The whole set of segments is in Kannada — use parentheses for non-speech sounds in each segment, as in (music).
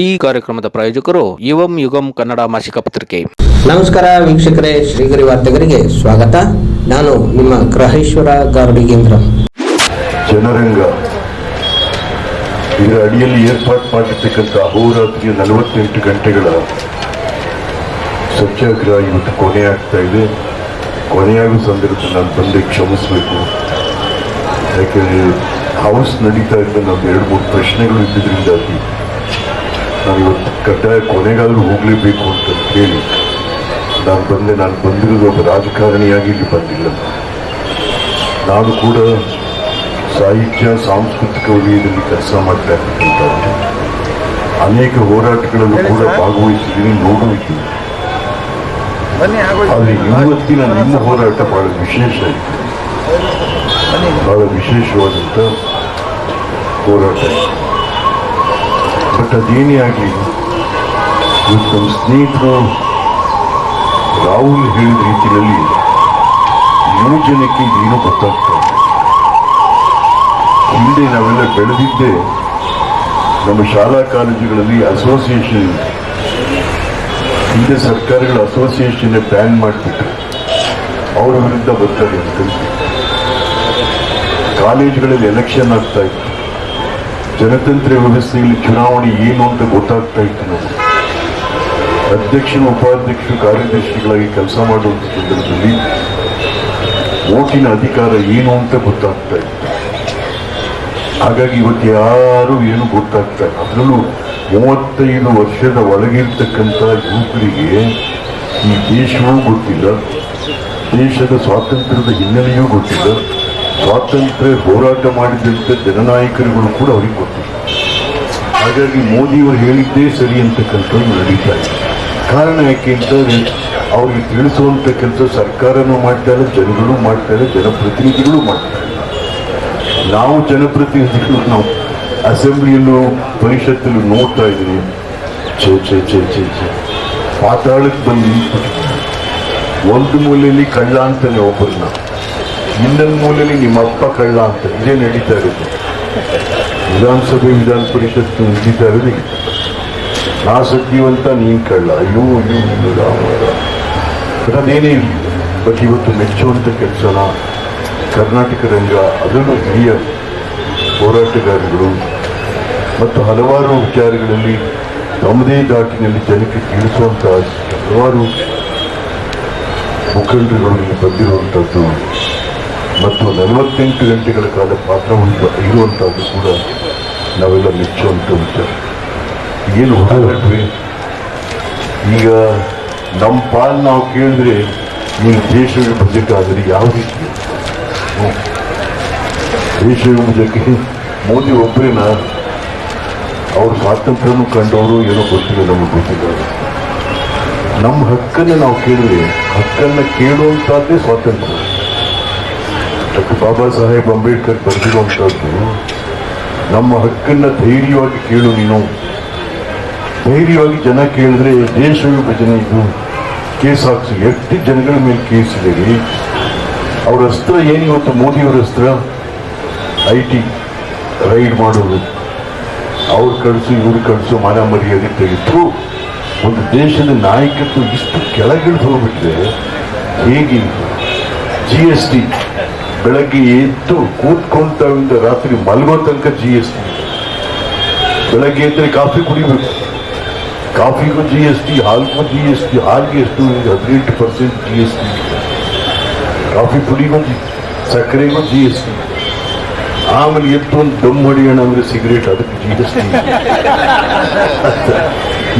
ಈ ಕಾರ್ಯಕ್ರಮದ ಪ್ರಾಯೋಜಕರು ಯುವಂ ಯುಗಂ ಕನ್ನಡ ಮಾಸಿಕ ಪತ್ರಿಕೆ. ನಮಸ್ಕಾರ ವೀಕ್ಷಕರೇ ಶ್ರೀಗರಿ ವಾರ್ತೆಗರಿಗೆ ಸ್ವಾಗತ. ನಾನು ನಿಮ್ಮ ಗ್ರಹೇಶ್ವರ ಗಾರ್ಡಿಗೇಂದ್ರ ಜನರಂಗ. ಇದರ ಅಡಿಯಲ್ಲಿ ಏರ್ಪಾಡು ಮಾಡಿರ್ತಕ್ಕಂಥ ಅಹೋರಾತ್ರಿಯ ನಲವತ್ತೆಂಟು ಗಂಟೆಗಳ ಸತ್ಯಾಗ್ರಹ ಇವತ್ತು ಕೊನೆಯಾಗ್ತಾ ಇದೆ. ಕೊನೆಯಾಗುವ ಸಂದರ್ಭದಲ್ಲಿ ನಾನು ಬಂದೆ ಕ್ಷಮಿಸಬೇಕು. ಯಾಕೆಂದರೆ ಹೌಸ್ ನಡೀತಾ ಇದ್ದ ನಮ್ಮ ಎರಡು ಮೂರು ಪ್ರಶ್ನೆಗಳು ಇದ್ದಿದ್ರಿಂದಾಗಿ ನಾನು ಇವತ್ತು ಕಡ್ಡಾಯ ಕೊನೆಗಾದರೂ ಹೋಗಲೇಬೇಕು ಅಂತ ಕೇಳಿ. ನಾನು ಬಂದೆ ನಾನು ಬಂದಿರೋದು ಒಬ್ಬ ರಾಜಕಾರಣಿಯಾಗಿ ಇಲ್ಲಿ ಬಂದಿಲ್ಲ. ನಾನು ಕೂಡ ಸಾಹಿತ್ಯ ಸಾಂಸ್ಕೃತಿಕ ವಲಯದಲ್ಲಿ ಕೆಲಸ ಮಾಡ್ತಾ ಇರ್ತಕ್ಕಂಥ ಅನೇಕ ಹೋರಾಟಗಳಲ್ಲೂ ಕೂಡ ಭಾಗವಹಿಸಿದ್ದೀನಿ ನೋಡುವಿದ್ದೀನಿ ಆದರೆ ಇವತ್ತಿನ ನಿಮ್ಮ ಹೋರಾಟ ಬಹಳ ವಿಶೇಷ ಇತ್ತು ಬಹಳ ವಿಶೇಷವಾದಂಥ ಹೋರಾಟ. ಬಟ್ ಉತ್ತಮ ಸ್ನೇಹಿತರು ರಾಹುಲ್ ಹೇಳಿದ ರೀತಿಯಲ್ಲಿ ಯೋಜನೆಗೆ ಇದೇನು ಗೊತ್ತಾಗ್ತಾ ಹಿಂದೆ ನಾವೆಲ್ಲ ಬೆಳೆದಿದ್ದೆ ನಮ್ಮ ಶಾಲಾ ಕಾಲೇಜುಗಳಲ್ಲಿ ಅಸೋಸಿಯೇಷನ್ ಹಿಂದೆ ಸರ್ಕಾರಗಳ ಅಸೋಸಿಯೇಷನ್ ಬ್ಯಾನ್ ಮಾಡಿಬಿಟ್ಟು ಅವರ ವಿರುದ್ಧ ಬರ್ತಾರೆ ಅಂತ ಕಾಲೇಜುಗಳಲ್ಲಿ ಎಲೆಕ್ಷನ್ ಆಗ್ತಾ ಇತ್ತು. ಜನತಂತ್ರ ವ್ಯವಸ್ಥೆಯಲ್ಲಿ ಚುನಾವಣೆ ಏನು ಅಂತ ಗೊತ್ತಾಗ್ತಾ ಇತ್ತು ನಮಗೆ. ಅಧ್ಯಕ್ಷರು, ಉಪಾಧ್ಯಕ್ಷರು, ಕಾರ್ಯದರ್ಶಿಗಳಾಗಿ ಕೆಲಸ ಮಾಡುವಂಥ ಸಂದರ್ಭದಲ್ಲಿ ಓಟಿನ ಅಧಿಕಾರ ಏನು ಅಂತ ಗೊತ್ತಾಗ್ತಾ ಇತ್ತು. ಹಾಗಾಗಿ ಇವತ್ತು ಯಾರು ಏನು ಗೊತ್ತಾಗ್ತಾ ಇಲ್ಲ. ಅದರಲ್ಲೂ ಮೂವತ್ತೈದು ವರ್ಷದ ಒಳಗಿರ್ತಕ್ಕಂಥ ಯುವಕರಿಗೆ ಈ ದೇಶವೂ ಗೊತ್ತಿಲ್ಲ, ದೇಶದ ಸ್ವಾತಂತ್ರ್ಯದ ಹಿನ್ನೆಲೆಯೂ ಗೊತ್ತಿಲ್ಲ. ಸ್ವಾತಂತ್ರ್ಯ ಹೋರಾಟ ಮಾಡಿದಂಥ ಜನನಾಯಕರುಗಳು ಕೂಡ ಅವ್ರಿಗೆ ಗೊತ್ತಿಲ್ಲ ಹಾಗಾಗಿ ಮೋದಿಯವರು ಹೇಳಿದ್ದೇ ಸರಿ ಅಂತಕ್ಕಂಥದ್ದು ನಡೀತಾ ಇದೆ. ಕಾರಣ ಯಾಕೆ ಅಂತಂದರೆ ಅವ್ರಿಗೆ ತಿಳಿಸುವಂಥ ಕೆಲಸ ಸರ್ಕಾರನೂ ಮಾಡ್ತಾರೆ ಜನಗಳು ಮಾಡ್ತಾರೆ ಜನಪ್ರತಿನಿಧಿಗಳು ಮಾಡ್ತಾರೆ ನಾವು ಜನಪ್ರತಿನಿಧಿಗಳು, ನಾವು ಅಸೆಂಬ್ಲಿಯಲ್ಲೂ ಪರಿಷತ್ತಲ್ಲೂ ನೋಡ್ತಾ ಇದ್ದೀವಿ. ಚೇ ಚೇ ಚೇ ಚೇ ಚೇ ಪಾತಾಳಕ್ಕೆ ಬಂದು. ಒಂದು ಮೂಲೆಯಲ್ಲಿ ಕಳ್ಳ ಅಂತಾನೆ ಒಬ್ಬರನ್ನ. ಇನ್ನೊಂದು ಮೂಲೆಯಲ್ಲಿ ನಿಮ್ಮ ಅಪ್ಪ ಕಳ್ಳ ಅಂತ ಇದೇ ನಡೀತಾ ಇರೋದು ವಿಧಾನಸಭೆ ವಿಧಾನ ಪರಿಷತ್ ನಡೀತಾ ಇರೋದು. ನಾ ನೀನ್ ಕಳ್ಳ. ಅಯ್ಯೋ ಅಯ್ಯೋ ಅದೇನೇ ಇರಲಿ. ಬಟ್ ಇವತ್ತು ಮೆಚ್ಚುವಂಥ ಕೆಲಸನ ಕರ್ನಾಟಕ ರಂಗ ಅದನ್ನು ಹಿರಿಯ ಹೋರಾಟಗಾರಿಗಳು ಮತ್ತು ಹಲವಾರು ವಿಚಾರಗಳಲ್ಲಿ ತಮ್ಮದೇ ದಾಟಿನಲ್ಲಿ ಜನಕ್ಕೆ ತಿಳಿಸುವಂತಹ ಹಲವಾರು ಮುಖಂಡರುಗಳು ಬಂದಿರುವಂಥದ್ದು ಮತ್ತು ನಲವತ್ತೆಂಟು ಗಂಟೆಗಳ ಕಾಲ ಪಾತ್ರ ಉಂಟು ಇರುವಂಥದ್ದು ಕೂಡ ನಾವೆಲ್ಲ ಮೆಚ್ಚುವಂಥ ವಿಚಾರ ಏನು ಹೋರಾಟವೇ ಈಗ ನಮ್ಮ ಪಾಲ್ ನಾವು ಕೇಳಿದ್ರೆ ನೀವು ದೇಶ ವಿಭಜಕ ಯಾವ ರೀತಿ. ದೇಶ ವಿಭಜಕ್ಕೆ ಮೋದಿ ಒಬ್ಬರೇನ? ಅವ್ರ ಸ್ವಾತಂತ್ರ್ಯನೂ ಕಂಡವರು ಏನೋ ಗೊತ್ತಿಲ್ಲ, ನಮಗೆ ಗೊತ್ತಿಲ್ಲ. ನಮ್ಮ ಹಕ್ಕನ್ನು ನಾವು ಕೇಳಿದ್ರೆ ಹಕ್ಕನ್ನು ಕೇಳುವಂಥದ್ದೇ ಸ್ವಾತಂತ್ರ್ಯ. ಡಾಕ್ಟರ್ ಬಾಬಾ ಸಾಹೇಬ್ ಅಂಬೇಡ್ಕರ್ ಬರೆದಿರುವಂಥದ್ದು, ನಮ್ಮ ಹಕ್ಕನ್ನು ಧೈರ್ಯವಾಗಿ ಕೇಳು ನೀನು. ಧೈರ್ಯವಾಗಿ ಜನ ಕೇಳಿದ್ರೆ ದೇಶ ವಿಭಜನೆ ಇದು. ಕೇಸ್ ಹಾಕ್ಸಿ, ಎಷ್ಟು ಜನಗಳ ಮೇಲೆ ಕೇಸ್ ಇದೆ ರೀ. ಅವ್ರ ಅಸ್ತ್ರ ಏನು ಮೋದಿಯವರ ಅಸ್ತ್ರ? ಐ ಟಿ ರೈಡ್ ಮಾಡೋದು. ಅವ್ರು ಕಳಿಸು, ಇವ್ರು ಕಳಿಸು, ಮಾನ ಮರ್ಯಾದೆ ತೆಗೆದು ಒಂದು ದೇಶದ ನಾಯಕತ್ವ ಇಷ್ಟು ಕೆಳಗಿಳಿದು ಹೋಗ್ಬಿಟ್ರೆ ಹೇಗೆ? G S T. ಬೆಳಗ್ಗೆ ಎದ್ದು ಕೂತ್ಕೊಂತಾವಿಂದ ರಾತ್ರಿ ಮಲಗೋ ತನಕ ಜಿ ಎಸ್ ಟಿ ಬೆಳಗ್ಗೆ ಎದ್ದರೆ ಕಾಫಿ ಕುಡಿಬೇಕು. ಕಾಫಿಗೂ ಜಿ ಎಸ್ ಟಿ ಹಾಲ್ಗೂ ಜಿ ಎಸ್ ಟಿ ಹಾಲ್ಗೆ ಎಷ್ಟು? ಹದಿನೆಂಟು percent G S T coffee ಪುಡಿಗೂ G ಸಕ್ಕರೆಗೂ ಜಿ ಎಸ್ ಟಿ ಆಮೇಲೆ ಎದ್ದು ಒಂದು ದಮ್ ಹೊಡಿಯೋಣ ಅಂದ್ರೆ ಸಿಗರೇಟ್, ಅದಕ್ಕೆ ಜಿ ಎಸ್ ಟಿ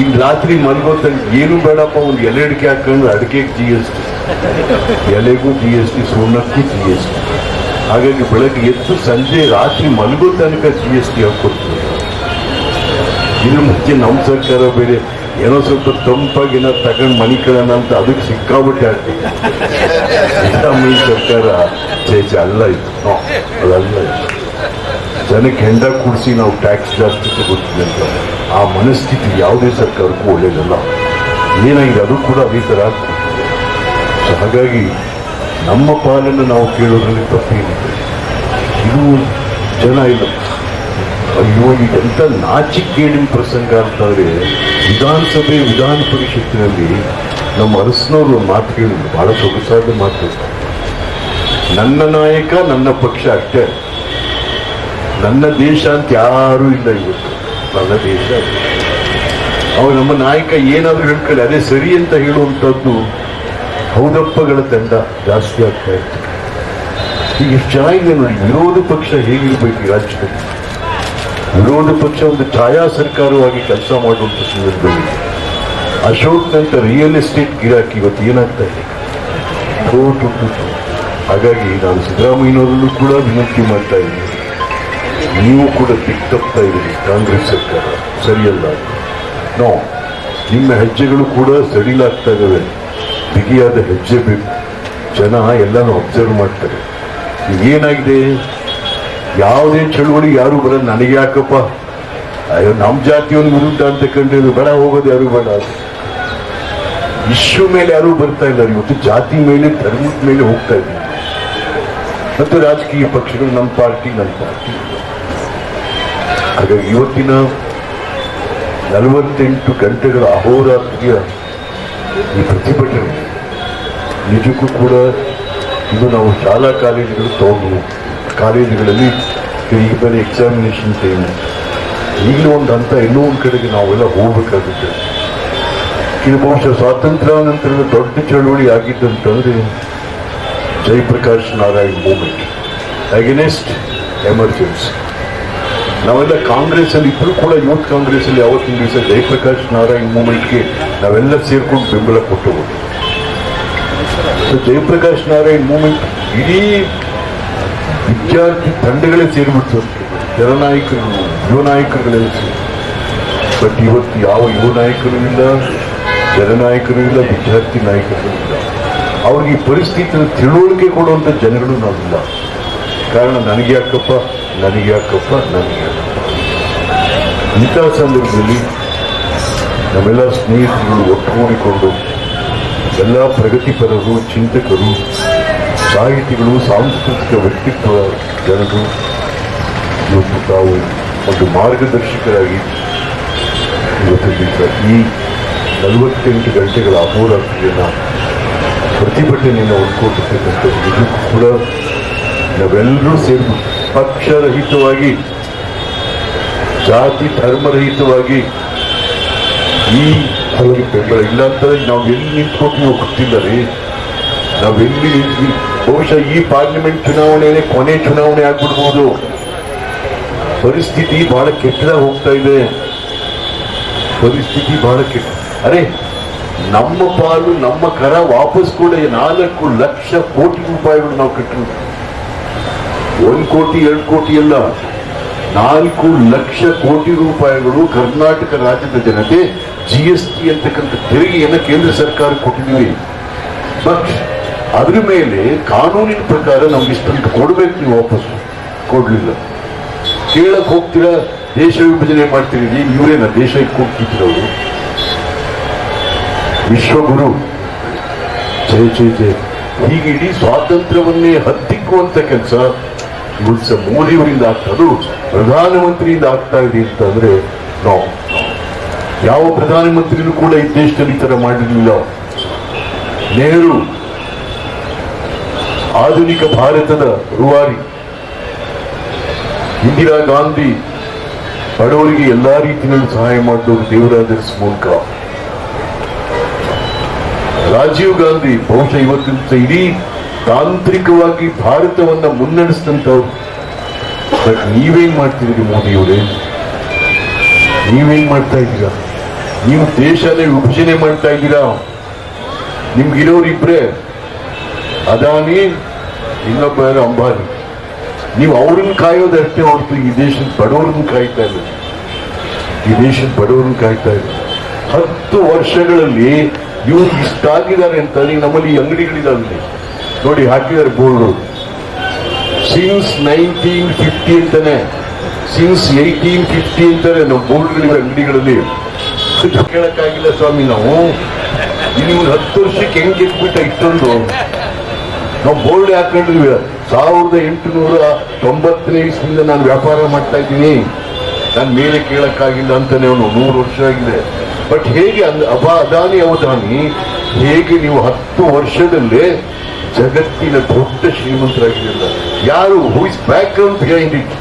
ಈಗ ರಾತ್ರಿ ಮಲ್ಗೋತಂಗೆ ಏನು ಬೇಡಪ್ಪ, ಒಂದು ಎಲೆ ಅಡಿಕೆ ಹಾಕೊಂಡು ಅಡಿಕೆಗೆ G S T (laughs) ಎಲೆಗೂ G S T ಸುಣ್ಣಕ್ಕೂ ಜಿ ಎಸ್ ಟಿ ಹಾಗಾಗಿ ಬೆಳಗ್ಗೆ ಎದ್ದು ಸಂಜೆ ರಾತ್ರಿ ಮಲಗೋ ತನಕ ಜಿ ಎಸ್ ಟಿ ಹಾಕೊಡ್ತೀವಿ ಇದ್ರ ಮುಂಚೆ ನಮ್ಮ ಸರ್ಕಾರ ಬೇರೆ ಏನೋ ಸ್ವಲ್ಪ ತಂಪಾಗಿನ ತಗೊಂಡು ಮನಿ ಕಳೋಣ ಅಂತ ಅದಕ್ಕೆ ಸಿಕ್ಕಾಬಿಟ್ಟೆ ಆಗ್ತದೆ. ಸಿದ್ದರಾಮಯ್ಯ ಸರ್ಕಾರ ಚೇಚ ಅಲ್ಲ ನೋ, ಅದಲ್ಲ ಜನಕ್ಕೆ ಹೆಂಡ ಕೂಡಿಸಿ ನಾವು ಟ್ಯಾಕ್ಸ್ ಜಾಸ್ತಿ ತಗೋತೀವಿ ಅಂತ. ಆ ಮನಸ್ಥಿತಿ ಯಾವುದೇ ಸರ್ಕಾರಕ್ಕೂ ಒಳ್ಳೇದಲ್ಲ. ಏನಾಗಿದೆ ಅದು ಕೂಡ ಅದೇ ಥರ ಸೊ ಹಾಗಾಗಿ ನಮ್ಮ ಪಾಲನ್ನು ನಾವು ಕೇಳೋದ್ರಲ್ಲಿ ತಪ್ಪೇನಿದೆ. ಇದು ಜನ ಇಲ್ಲ. ಅಯ್ಯೋ ಎಂಥ ನಾಚಿಕೇಡಿನ ಪ್ರಸಂಗ ಅಂತಂದರೆ ವಿಧಾನಸಭೆ, ವಿಧಾನ ಪರಿಷತ್ತಿನಲ್ಲಿ ನಮ್ಮ ಅರಸನವರು ಮಾತು ಕೇಳಿದ್ರು ಬಹಳ ಸೊಗಸಾದ ಮಾತು ನನ್ನ ನಾಯಕ, ನನ್ನ ಪಕ್ಷ ಅಷ್ಟೇ. ನನ್ನ ದೇಶ ಅಂತ ಯಾರೂ ಇಲ್ಲ ಇವತ್ತು. ನನ್ನ ದೇಶ. ಅವ್ರು ನಮ್ಮ ನಾಯಕ ಏನಾದರೂ ಹೇಳ್ಕೊಳ್ಳಿ. ಅದೇ ಸರಿ ಅಂತ ಹೇಳುವಂಥದ್ದು ಹೌದಪ್ಪಗಳ ತಂಡ ಜಾಸ್ತಿ ಆಗ್ತಾ ಇತ್ತು. ಈಗ ಎಷ್ಟು ಚೆನ್ನಾಗಿದೆ ನೋಡಿ, ವಿರೋಧ ಪಕ್ಷ ಹೇಗಿರ್ಬೇಕು ರಾಜ್ಯದಲ್ಲಿ? ವಿರೋಧ ಪಕ್ಷ ಒಂದು ಛಾಯಾ ಸರ್ಕಾರವಾಗಿ ಕೆಲಸ ಮಾಡುವಂಥ ಸಂದರ್ಭದಲ್ಲಿ. ಅಶೋಕ್ನಂತ ರಿಯಲ್ ಎಸ್ಟೇಟ್ ಗಿರಾಕಿ ಇವತ್ತು ಏನಾಗ್ತಾ ಇದೆ? ಥೋ. ಹಾಗಾಗಿ ನಾನು ಸಿದ್ದರಾಮಯ್ಯನವರಲ್ಲೂ ಕೂಡ ವಿನಂತಿ ಮಾಡ್ತಾ ಇದ್ದೀನಿ. ನೀವು ಕೂಡ ದಿಕ್ ತಪ್ತಾ ಇದ್ದೀರಿ, ಕಾಂಗ್ರೆಸ್ ಸರ್ಕಾರ. ಸರಿಯಲ್ಲ. ನೋ, ನಿಮ್ಮ ಹೆಜ್ಜೆಗಳು ಕೂಡ ಸಡಿಲಾಗ್ತಾ ಇದ್ದಾವೆ. ಬಿಗಿಯಾದ ಹೆಜ್ಜೆ ಬೇಕು ಜನ ಎಲ್ಲನೂ ಅಬ್ಸರ್ವ್ ಮಾಡ್ತಾರೆ. ಏನಾಗಿದೆ ಯಾವುದೇ ಚಳುವಳಿ ಯಾರು ಬರಲ್ಲ. ನನಗೆ ಯಾಕಪ್ಪ? ಅಯ್ಯೋ ನಮ್ಮ ಜಾತಿಯವನ ವಿರುದ್ಧ ಅಂತ ಕಂಡಿದ್ದು ಬೇಡ, ಹೋಗೋದು ಯಾರು ಬೇಡ ವಿಶ್ವ ಮೇಲೆ ಯಾರು ಬರ್ತಾ ಇಲ್ಲ. ಇವತ್ತು ಜಾತಿ ಮೇಲೆ, ಧರ್ಮದ ಮೇಲೆ ಹೋಗ್ತಾ ಇದ್ದೀವಿ ಮತ್ತು ರಾಜಕೀಯ ಪಕ್ಷಗಳು ನಮ್ಮ ಪಾರ್ಟಿ ನಮ್ಮ ಪಾರ್ಟಿ ಹಾಗಾಗಿ ಇವತ್ತಿನ ನಲವತ್ತೆಂಟು ಗಂಟೆಗಳ ಅಹೋರಾತ್ರಿಯ ಈ ಪ್ರತಿಭಟನೆ ನಿಜಕ್ಕೂ ಕೂಡ ಇದು ನಾವು ಶಾಲಾ ಕಾಲೇಜುಗಳು ತಗೊಂಡು ಕಾಲೇಜುಗಳಲ್ಲಿ ಈಗ ಬೇರೆ ಎಕ್ಸಾಮಿನೇಷನ್ ಟೈಮ್ ಈಗಲೂ ಒಂದು ಹಂತ ಇನ್ನೂ ಒಂದು ಕಡೆಗೆ ನಾವೆಲ್ಲ ಹೋಗ್ಬೇಕಾಗುತ್ತೆ. ಇದು ಬಹುಶಃ ಸ್ವಾತಂತ್ರ್ಯಾನಂತರದ ದೊಡ್ಡ ಚಳವಳಿ ಆಗಿದ್ದಂತಂದ್ರೆ Jayaprakash Narayan movement against emergency ನಾವೆಲ್ಲ ಕಾಂಗ್ರೆಸ್ ಅಲ್ಲಿ ಇದ್ರು ಕೂಡ ಯೂತ್ ಕಾಂಗ್ರೆಸ್ ಅಲ್ಲಿ ಯಾವತ್ತಿನ ದಿವಸ ಜಯಪ್ರಕಾಶ್ ನಾರಾಯಣ್ ಮೂಮೆಂಟ್ಗೆ ನಾವೆಲ್ಲ ಸೇರ್ಕೊಂಡು ಬೆಂಬಲ ಕೊಟ್ಟು ಸೊ ಜಯಪ್ರಕಾಶ್ ನಾರಾಯಣ್ ಮೂಮೆಂಟ್ ಇಡೀ ವಿದ್ಯಾರ್ಥಿ ತಂಡಗಳೇ ಸೇರಿಬಿಡ್ತು. ಜನನಾಯಕರು, ಯುವ ನಾಯಕರುಗಳೆಲ್ಲ ಸೇರಿ ಬಟ್ ಇವತ್ತು ಯಾವ ಯುವ ನಾಯಕರು ಇಲ್ಲ, ಜನನಾಯಕರು ಇಲ್ಲ, ವಿದ್ಯಾರ್ಥಿ ನಾಯಕರು ಇಲ್ಲ. ಅವ್ರಿಗೆ ಈ ಪರಿಸ್ಥಿತಿನ ತಿಳುವಳಿಕೆ ಕೊಡುವಂಥ ಜನಗಳು ನಾವಿಲ್ಲ. ಕಾರಣ ನನಗೆ ಯಾಕಪ್ಪ ನನಗೆ ಯಾಕಪ್ಪ ನನಗೆ ಇಂಥ ಸಂದರ್ಭದಲ್ಲಿ ನಮ್ಮೆಲ್ಲ ಸ್ನೇಹಿತರು ಒಟ್ಟುಗೂಡಿಕೊಂಡು ಎಲ್ಲ ಪ್ರಗತಿಪರರು ಚಿಂತಕರು, ಸಾಹಿತಿಗಳು, ಸಾಂಸ್ಕೃತಿಕ ವ್ಯಕ್ತಿತ್ವ ಜನರು ಇವತ್ತು ತಾವು ಒಂದು ಮಾರ್ಗದರ್ಶಕರಾಗಿ ಇವತ್ತು ದಿವಸ ಈ ನಲವತ್ತೆಂಟು ಗಂಟೆಗಳ ಅಹೋರಾತ್ರಿಯನ್ನು ಪ್ರತಿಭಟನೆಯನ್ನು ಹೊಂದ್ಕೊಂಡಿರ್ತಕ್ಕಂಥ ಇದು ಕೂಡ ನಾವೆಲ್ಲರೂ ಸೇರಿ ಪಕ್ಷರಹಿತವಾಗಿ ಜಾತಿ ಧರ್ಮರಹಿತವಾಗಿ ಈ ಅವರಿಗೆ ಬೆಂಬಲ ಇಲ್ಲ ಅಂತಂದ್ರೆ ನಾವು ಎಲ್ಲಿ ನಿಂತ್ಕೊತೀವೋ ಗೊತ್ತಿಲ್ಲ ರೀ ನಾವೆಲ್ಲಿ ಬಹುಶಃ ಈ ಪಾರ್ಲಿಮೆಂಟ್ ಚುನಾವಣೆನೇ ಕೊನೆ ಚುನಾವಣೆ ಆಗ್ಬಿಡ್ಬೋದು. ಪರಿಸ್ಥಿತಿ ಬಹಳ ಕೆಟ್ಟದಾಗ ಹೋಗ್ತಾ ಇದೆ. ಪರಿಸ್ಥಿತಿ ಬಹಳ ಕೆಟ್ಟ. ಅರೆ, ನಮ್ಮ ಪಾಲು, ನಮ್ಮ ಕರ ವಾಪಸ್ ಕೂಡ ನಾಲ್ಕು ಲಕ್ಷ ಕೋಟಿ ರೂಪಾಯಿಗಳು ನಾವು ಕಟ್ಟಿರೋದು. ಒಂದು ಕೋಟಿ, ಎರಡು ಕೋಟಿ ಅಲ್ಲ ನಾಲ್ಕು ಲಕ್ಷ ಕೋಟಿ ರೂಪಾಯಿಗಳು ಕರ್ನಾಟಕ ರಾಜ್ಯದ ಜನತೆ ಜಿ ಎಸ್ ಟಿ ಅಂತಕ್ಕಂಥ ತೆರಿಗೆಯನ್ನು ಕೇಂದ್ರ ಸರ್ಕಾರ ಕೊಟ್ಟಿದ್ದೀವಿ. ಬಟ್ ಅದ್ರ ಮೇಲೆ ಕಾನೂನಿನ ಪ್ರಕಾರ ನಮ್ಗೆ ಇಷ್ಟಂತ ಕೊಡ್ಬೇಕು ನೀವು ವಾಪಸ್. ಕೊಡ್ಲಿಲ್ಲ. ಕೇಳಕ್ ಹೋಗ್ತೀರಾ? ದೇಶ ವಿಭಜನೆ ಮಾಡ್ತೀರಿ. ಇವರೇನ ದೇಶ ಹೋಗ್ತಿದ್ರು ವಿಶ್ವಗುರು. ಜಯ ಜಯ ಜಯ ಹೀಗೆ ಇಡೀ ಸ್ವಾತಂತ್ರ್ಯವನ್ನೇ ಹತ್ತಿಕ್ಕುವಂತ ಕೆಲಸ ಇವತ್ತು ಮೋದಿಯವರಿಂದ ಆಗ್ತದು ಪ್ರಧಾನಮಂತ್ರಿಯಿಂದ ಆಗ್ತಾ ಇದೆ ಅಂತಂದ್ರೆ ನಾವು ಯಾವ ಪ್ರಧಾನಮಂತ್ರಿನೂ ಕೂಡ ಈ ದೇಶದಲ್ಲಿ ಈ ತರ ಮಾಡಿರ್ಲಿಲ್ಲ. ನೆಹರು, ಆಧುನಿಕ ಭಾರತದ ರುವಾರಿ. ಇಂದಿರಾ ಗಾಂಧಿ ಬಡವರಿಗೆ ಎಲ್ಲಾ ರೀತಿಯಲ್ಲೂ ಸಹಾಯ ಮಾಡಿದವರು ದೇವರಾಜರ್ಸ್ ಮೂಲಕ. ರಾಜೀವ್ ಗಾಂಧಿ ಬಹುಶಃ ಇವತ್ತಿನ ಇಡೀ ತಾಂತ್ರಿಕವಾಗಿ ಭಾರತವನ್ನ ಮುನ್ನಡೆಸಿದಂಥವ್ರು. ಬಟ್ ನೀವೇನ್ ಮಾಡ್ತಿದ್ದೀರಿ ಮೋದಿಯವರೇ? ನೀವೇನ್ ಮಾಡ್ತಾ ಇದ್ದೀರಾ? ನೀವು ದೇಶನೇ ವಿಭಜನೆ ಮಾಡ್ತಾ ಇದ್ದೀರಾ? ನಿಮ್ಗಿರೋರು ಇಬ್ರೇ ಅದಾನಿ, ಇನ್ನೊಬ್ಬ ಯಾರು ಅಂಬಾನಿ. ನೀವು ಅವ್ರನ್ನ ಕಾಯೋದಷ್ಟೇ ಹೊರತು ಈ ದೇಶದ ಬಡವ್ರನ್ನ ಕಾಯ್ತಾ ಇಲ್ಲ. ಈ ದೇಶದ ಬಡವ್ರನ್ನ ಕಾಯ್ತಾ ಇಲ್ಲ. ಹತ್ತು ವರ್ಷಗಳಲ್ಲಿ ಇವ್ರು ಇಷ್ಟಾಗಿದ್ದಾರೆ ಅಂತ ನಮ್ಮಲ್ಲಿ ಅಂಗಡಿಗಳಿದಾವೆ. ನೋಡಿ, ಹಾಕಿದ್ದಾರೆ ಬೋರ್ಡು ಸಿನ್ಸ್ ನೈನ್ಟೀನ್ ಫಿಫ್ಟಿ ಅಂತಾನೆ. ಸಿನ್ಸ್ ಏಯ್ಟೀನ್ ಫಿಫ್ಟಿ ಅಂತಾನೆ ನಮ್ಮ ಬೋರ್ಡ್ಗಳಿವೆ ಅಂಗಡಿಗಳಲ್ಲಿ. ಕೇಳಕ್ಕಾಗಿಲ್ಲ ಸ್ವಾಮಿ ನಾವು. ಇಲ್ಲಿ ಒಂದು ಹತ್ತು ವರ್ಷಕ್ಕೆ ಹೆಂಗೆ ಗೆದ್ಬಿಟ್ಟ ಇಷ್ಟೊಂದು. ನಾವು ಬೋರ್ಡ್ ಹಾಕೊಂಡಿದ್ವಿ. ಸಾವಿರದ ಎಂಟುನೂರ ತೊಂಬತ್ತನೇ ಇಸ್ವಿಯಿಂದ ನಾನು ವ್ಯಾಪಾರ ಮಾಡ್ತಾ ಇದ್ದೀನಿ. ನಾನು ಮೇಲೆ ಕೇಳಕ್ಕಾಗಿಲ್ಲ ಅಂತಾನೆ ಅವನು. ನೂರು ವರ್ಷ ಆಗಿದೆ. ಬಟ್ ಹೇಗೆ ಅಂದ್ ಅಬ ಅದಾನಿ ಅವಧಾನಿ. ಹೇಗೆ ನೀವು ಹತ್ತು ವರ್ಷದಲ್ಲೇ ಜಗತ್ತಿನ ದೊಡ್ಡ ಶ್ರೀಮಂತರಾಗಿರಲಿಲ್ಲ ಯಾರು? Who is background behind it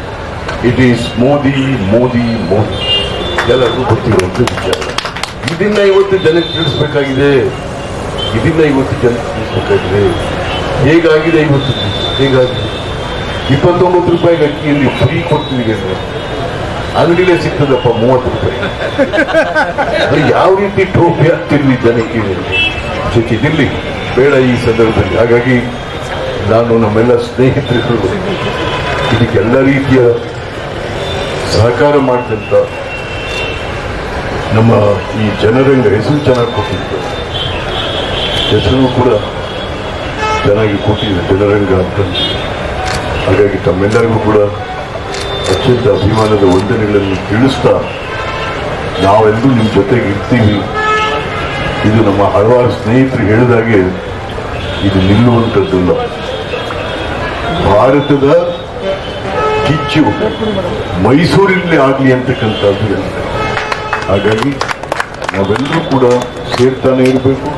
it is Modi Modi Modi. ಎಲ್ಲರಿಗೂ ಗೊತ್ತಿರುವಂತ ವಿಚಾರ. ಇದನ್ನ ಇವತ್ತು ಜನಕ್ಕೆ ತಿಳಿಸ್ಬೇಕಾಗಿದೆ. ಇದನ್ನ ಇವತ್ತು ಜನಕ್ಕೆ ತಿಳಿಸ್ಬೇಕಾಗಿದೆ. ಹೇಗಾಗಿದೆ ಇವತ್ತು? ಹೇಗಾಗಿದೆ? ಇಪ್ಪತ್ತೊಂಬತ್ತು ರೂಪಾಯಿಗೆ ಅಕ್ಕಿಯಲ್ಲಿ ಫ್ರೀ ಕೊಡ್ತೀವಿ ಅಂದ್ರೆ ಅಂಗಡಿಲೇ ಸಿಗ್ತದಪ್ಪ ಮೂವತ್ತು ರೂಪಾಯಿ. (laughs) ಯಾವ ರೀತಿ ಟ್ರೋಫಿ ಆಗ್ತಿರ್ಲಿ ಜನಕ್ಕೆ? ಇದಿರ್ಲಿ ಬೇಡ ಈ ಸಂದರ್ಭದಲ್ಲಿ. ಹಾಗಾಗಿ ನಾನು ನಮ್ಮೆಲ್ಲ ಸ್ನೇಹಿತರು ಇದಕ್ಕೆಲ್ಲ ರೀತಿಯ ಸಹಕಾರ ಮಾಡಿದಂಥ ನಮ್ಮ ಈ ಜನರಂಗ ಹೆಸರು ಚೆನ್ನಾಗಿ ಕೊಟ್ಟಿತ್ತು ಹೆಸರು ಕೂಡ ಚೆನ್ನಾಗಿ ಕೊಟ್ಟಿದೆ ಜನರಂಗ ಅಂತ. ಹಾಗಾಗಿ ತಮ್ಮೆಲ್ಲರಿಗೂ ಕೂಡ ಅತ್ಯಂತ ಅಭಿಮಾನದ ವಂದನೆಗಳನ್ನು ತಿಳಿಸ್ತಾ ನಾವೆಲ್ಲರೂ ನಿಮ್ಮ ಜೊತೆಗೆ ಇರ್ತೀವಿ. ಇದು ನಮ್ಮ ಹಲವಾರು ಸ್ನೇಹಿತರು ಹೇಳಿದಾಗೆ ಇದು ನಿಲ್ಲುವಂಥದ್ದಲ್ಲ. ಭಾರತದ ಕಿಚ್ಚು ಮೈಸೂರಿನಲ್ಲಿ ಆಗಲಿ ಅಂತಕ್ಕಂಥದ್ದು ಹೇಳ್ತಾರೆ ಹಾಗಾಗಿ ನಾವೆಲ್ಲರೂ ಕೂಡ ಸೇರ್ತಾನೆ ಇರಬೇಕು.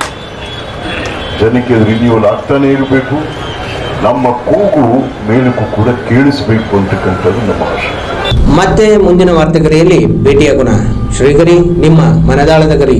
ಜನಕ್ಕೆ ರಿನ್ಯೂವಲ್ ಆಗ್ತಾನೆ ಇರಬೇಕು. ನಮ್ಮ ಕೂಗು ಮೇಲಕ್ಕೂ ಕೂಡ ಕೇಳಿಸಬೇಕು ಅಂತಕ್ಕಂಥದ್ದು ನಮ್ಮ ಆಶೆ. ಮತ್ತೆ ಮುಂದಿನ ವಾರ್ತೆಗರಿಯಲ್ಲಿ ಭೇಟಿಯಾಗೋಣ. ಶ್ರೀಗರಿ, ನಿಮ್ಮ ಮನದಾಳದ ಗರಿ.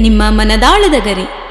ನಿಮ್ಮ ಮನದಾಳದ ಗರಿ.